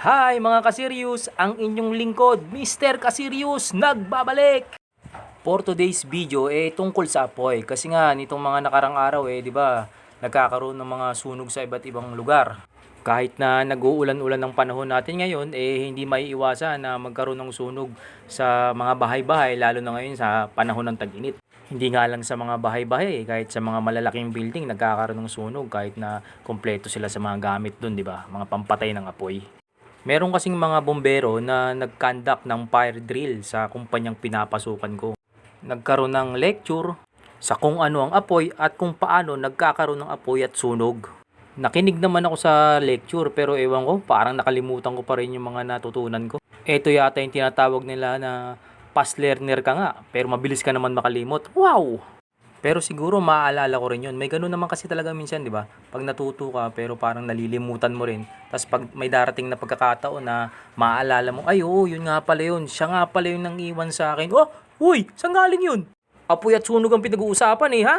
Hi mga kasirius, ang inyong lingkod, Mr. Kasirius, nagbabalik! For today's video, eh, tungkol sa apoy. Kasi nga, nitong mga nakarang araw, eh, di ba, nagkakaroon ng mga sunog sa iba't ibang lugar. Kahit na nag-uulan-ulan ng panahon natin ngayon, eh, hindi maiiwasan na magkaroon ng sunog sa mga bahay-bahay, lalo na ngayon sa panahon ng tag-init. Hindi nga lang sa mga bahay-bahay, eh, kahit sa mga malalaking building, nagkakaroon ng sunog kahit na kompleto sila sa mga gamit doon, di ba? Mga pampatay ng apoy. Meron kasing mga bombero na nag-conduct ng fire drill sa kumpanyang pinapasukan ko. Nagkaroon ng lecture sa kung ano ang apoy at kung paano nagkakaroon ng apoy at sunog. Nakinig naman ako sa lecture pero ewan ko, parang nakalimutan ko pa rin yung mga natutunan ko. Ito yata yung tinatawag nila na past learner ka nga, pero mabilis ka naman makalimot. Wow! Pero siguro maaalala ko rin yun. May ganun naman kasi talaga minsan, di ba? Pag natuto ka, pero parang nalilimutan mo rin. Tapos pag may darating na pagkakataon na maaalala mo, ay oo, yun nga pala yun. Siya nga pala yun nang iwan sa akin. Oh, uy, saan galing yun? Apoy at sunog ang pinag-uusapan eh, ha?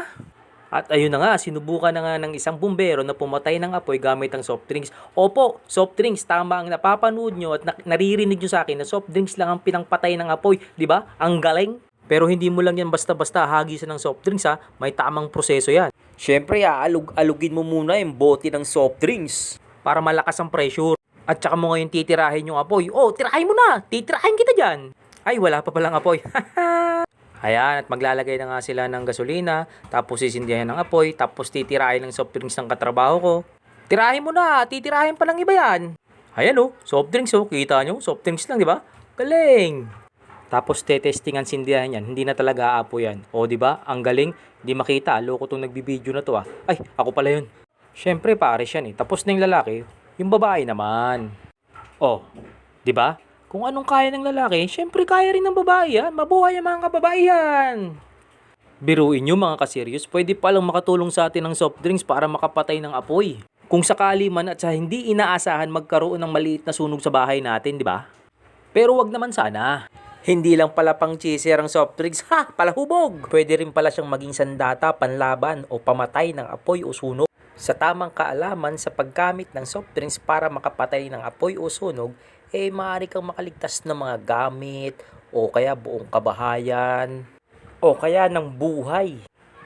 At ayun na nga, sinubukan na nga ng isang bumbero na pumatay ng apoy gamit ang soft drinks. Opo, soft drinks, tama ang napapanood nyo at na- naririnig nyo sa akin na soft drinks lang ang pinangpatay ng apoy. Ba? Ang galing. Pero hindi mo lang yan basta-basta hagisan ng soft drinks ha. May tamang proseso yan. Siyempre, aalug-alugin mo muna yung bote ng soft drinks para malakas ang pressure. At saka mo ngayon titirahin yung apoy. Oh, tirahin mo na! Titirahin kita dyan! Ay, wala pa palang apoy. Ayan, at maglalagay na nga sila ng gasolina, tapos sisindihan ng apoy, tapos titirahin ng soft drinks ng katrabaho ko. Tirahin mo na, titirahin pa lang iba yan. Ayan oh, soft drinks oh, kita nyo, soft drinks lang, di ba? Galing! Tapos tetesting ang sindihan yan, hindi na talaga aapoy yan. O di ba? Ang galing, hindi makita, loko tong nagbibideo na to ah. Ay, ako pala yun. Syempre pares yan eh. Tapos na yung lalaki, yung babae naman. Oh, di ba? Kung anong kaya ng lalaki, syempre kaya rin ng babae yan. Mabuhay ang mga kababaihan. Biruin nyo mga kaseryos, pwede palang makatulong sa atin ng soft drinks para makapatay ng apoy. Kung sakali man at sa hindi inaasahan magkaroon ng maliit na sunog sa bahay natin, di ba? Pero wag naman sana. Hindi lang pala pang cheeser ang soft drinks, ha, palahubog! Pwede rin pala siyang maging sandata, panlaban o pamatay ng apoy o sunog. Sa tamang kaalaman sa paggamit ng soft drinks para makapatay ng apoy o sunog, eh maaari kang makaligtas ng mga gamit o kaya buong kabahayan o kaya ng buhay.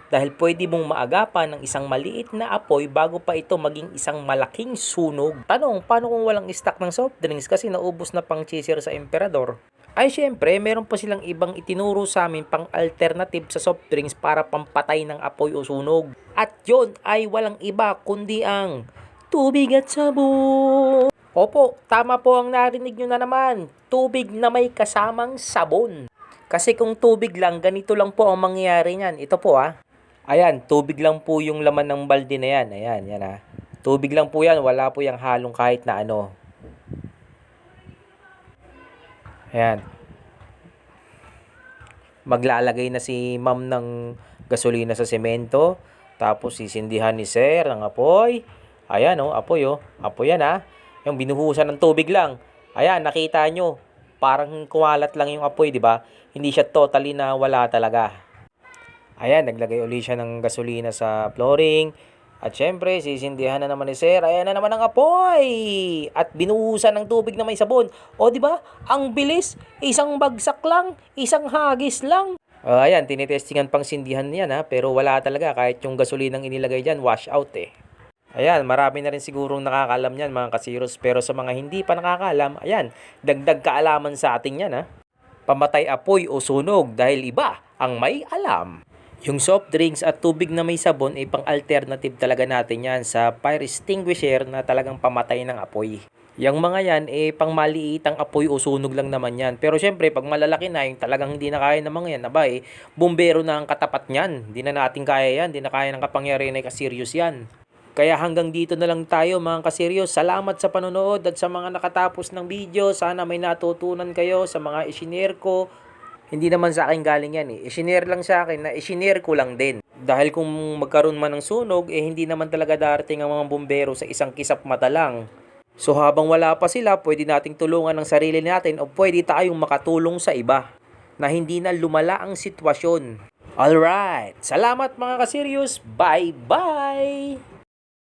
Dahil pwede mong maagapan ng isang maliit na apoy bago pa ito maging isang malaking sunog. Tanong, paano kung walang stock ng soft drinks kasi naubos na pang cheeser sa emperador? Ay syempre, meron pa silang ibang itinuro sa amin pang alternative sa soft drinks para pampatay ng apoy o sunog. At yon ay walang iba kundi ang tubig at sabon. Opo, tama po ang narinig nyo na naman. Tubig na may kasamang sabon. Kasi kung tubig lang, ganito lang po ang mangyayari niyan. Ito po ah. Ayan, tubig lang po yung laman ng balde na yan. Ayan, yan ah. Tubig lang po yan, wala po yung halong kahit na ano. Ayan. Maglalagay na si ma'am ng gasolina sa semento. Tapos sisindihan ni sir ng apoy. Ayan oh, apoy oh. Apoy yan ah. Yung binuhusan ng tubig lang. Ayan, nakita nyo. Parang kumalat lang yung apoy, di ba? Hindi siya totally na wala talaga. Ayan, naglagay uli siya ng gasolina sa flooring. At syempre, sisindihan na naman ni Sir. Ayan na naman ang apoy! At binuhusan ng tubig na may sabon. O, di ba? Ang bilis. Isang bagsak lang. Isang hagis lang. Uh, ayan, tinitestingan pang sindihan niyan ha. Pero wala talaga. Kahit yung gasolinang inilagay dyan, wash out eh. Ayan, marami na rin sigurong nakakalam yan mga kasiros. Pero sa mga hindi pa nakakalam, ayan, dagdag kaalaman sa atin yan ha. Pamatay apoy o sunog dahil iba ang may alam. Yung soft drinks at tubig na may sabon ay pang alternative talaga natin yan sa fire extinguisher na talagang pamatay ng apoy. Yung mga yan, eh, pang maliitang apoy o sunog lang naman yan. Pero syempre, pag malalaki na, yung talagang hindi na kaya ng mga yan, aba eh, bumbero na ang katapat niyan. Hindi na natin kaya yan, hindi na kaya ng kapangyarihan ay kaserious yan. Kaya hanggang dito na lang tayo mga kaseryos. Salamat sa panonood at sa mga nakatapos ng video. Sana may natutunan kayo sa mga isinare ko. Hindi naman sa akin galing yan eh. Isinare lang sa akin na isinare ko lang din. Dahil kung magkaroon man ng sunog, eh hindi naman talaga darating ang mga bumbero sa isang kisap mata lang. So habang wala pa sila, pwede nating tulungan ng sarili natin o pwede tayong makatulong sa iba na hindi na lumala ang sitwasyon. Alright, salamat mga ka-serious. Bye-bye!